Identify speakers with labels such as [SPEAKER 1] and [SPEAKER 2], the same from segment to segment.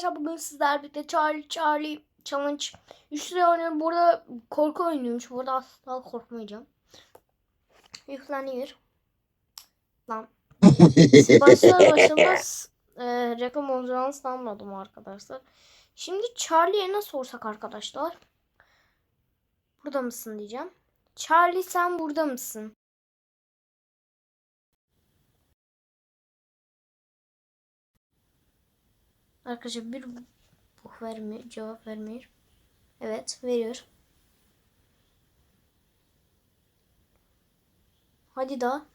[SPEAKER 1] arkadaşlar bugün sizler birlikte Charlie Charlie Challenge 3 lira oynuyorum. Burada korku oynuyormuş. Burada asla korkmayacağım. Yükleniyor. Lan. Başlar başlamaz e, reklam olacağını sanmadım arkadaşlar. Şimdi Charlie'ye ne sorsak arkadaşlar? Burada mısın diyeceğim. Charlie sen burada mısın? Arkadaşlar bir bu vermiyor, cevap vermiyor. Evet, veriyor. Hadi daha.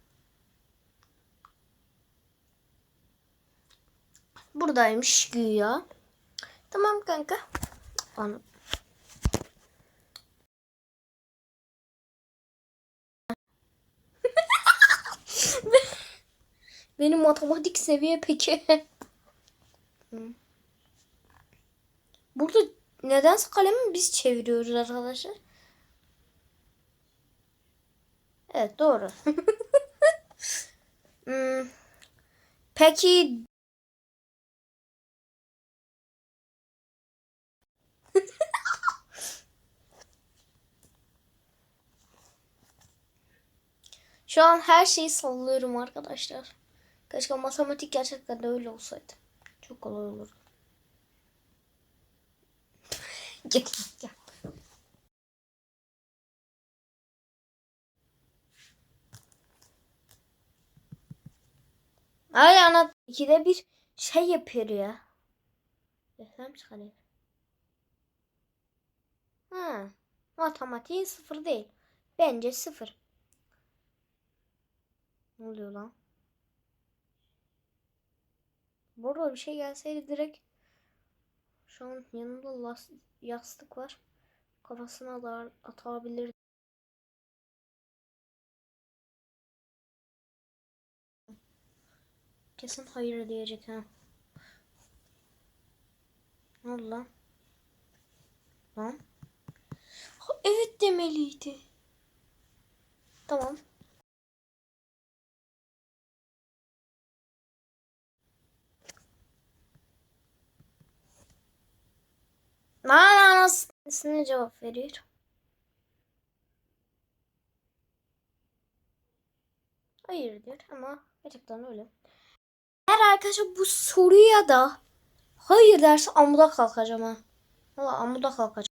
[SPEAKER 1] Buradaymış güya. Tamam kanka. Anladım. Benim matematik seviye peki. Burada nedense kalemi biz çeviriyoruz arkadaşlar. Evet doğru. Hmm, Peki Şu an her şeyi sallıyorum arkadaşlar. Keşke matematik gerçekten de öyle olsaydı. Çok kolay olurdu. Gel gel. Ay ana ikide bir şey yapıyor ya. Desem çıkarıyor. Ha, matematiğin sıfır değil. Bence sıfır. Ne oluyor lan? Burada bir şey gelseydi direkt şu an yanımda las- yastık var. Kafasına da atabilir. Kesin hayır diyecek ha. Ne oldu lan? Lan? Ha, evet demeliydi. Tamam. Lan anasını cevap veriyor. Hayır diyor ama gerçekten öyle. Eğer arkadaşlar bu soruya da hayır derse amuda kalkacağım ha. Valla amuda kalkacağım.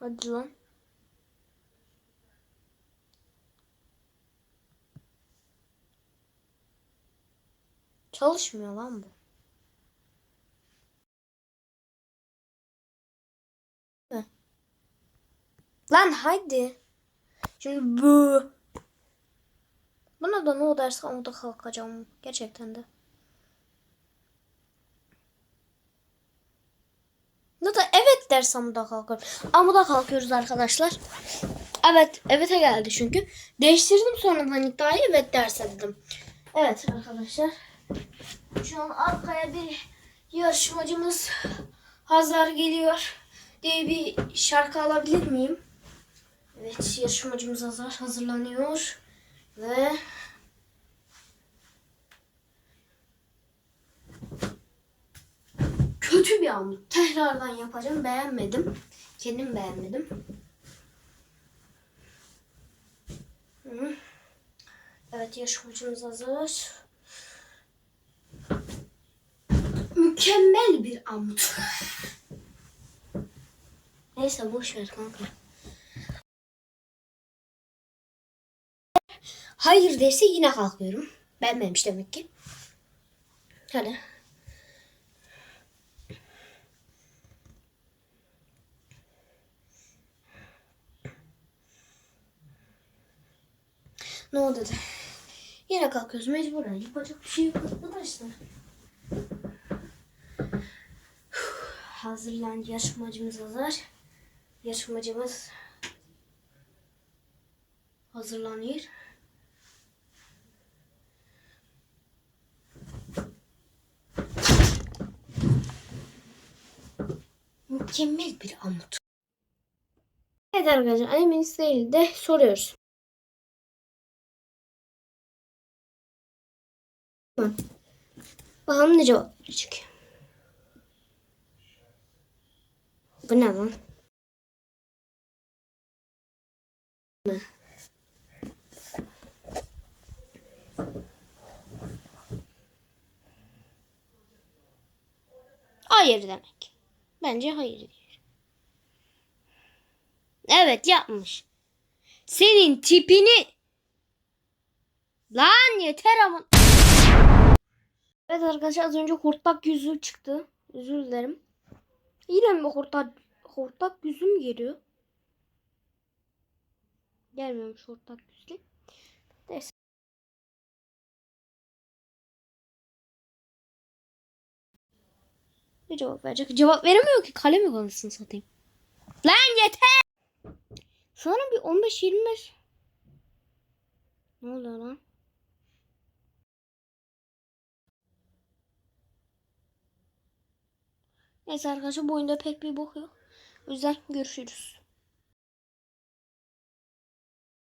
[SPEAKER 1] Hadi lan. Çalışmıyor lan bu. Lan haydi. Şimdi bu. Buna da ne o derse amuda kalkacağım. Gerçekten de. Ne da evet derse amuda kalkarım. Amuda kalkıyoruz arkadaşlar. Evet, evet'e geldi çünkü. Değiştirdim sonradan iddiayı evet derse dedim. Evet arkadaşlar. Şu an arkaya bir yarışmacımız Hazar geliyor diye bir şarkı alabilir miyim? Evet yarışmacımız Hazar hazırlanıyor ve kötü bir an. Tekrardan yapacağım. Beğenmedim. Kendim beğenmedim. Evet yarışmacımız hazır. Mükemmel bir amut. Neyse boş ver kanka. Hayır derse yine kalkıyorum. Beğenmemiş demek ki. Hadi. Ne oldu. Yine kalkıyoruz mecburen. Yapacak bir şey yok arkadaşlar. hazırlan yarışmacımız hazır. Yarışmacımız hazırlanıyor. Mükemmel bir amut. Evet arkadaşlar annemin isteğiyle de soruyoruz. Bakalım ne cevap verecek. Bu ne lan? Ne? Hayır demek. Bence hayır diyor. Evet yapmış. Senin tipini Lan yeter ama. Evet arkadaşlar az önce hortlak yüzü çıktı. Özür dilerim. Yine mi hortlak, hortlak yüzü mü geliyor? Gelmiyormuş hortlak yüzlü. Neyse. Ne cevap verecek? Cevap veremiyor ki. Kalem mi konuşsun satayım. Lan yeter. Sanırım bir 15-25. Ne oluyor lan? Neyse arkadaşlar bu oyunda pek bir bok yok. O yüzden görüşürüz.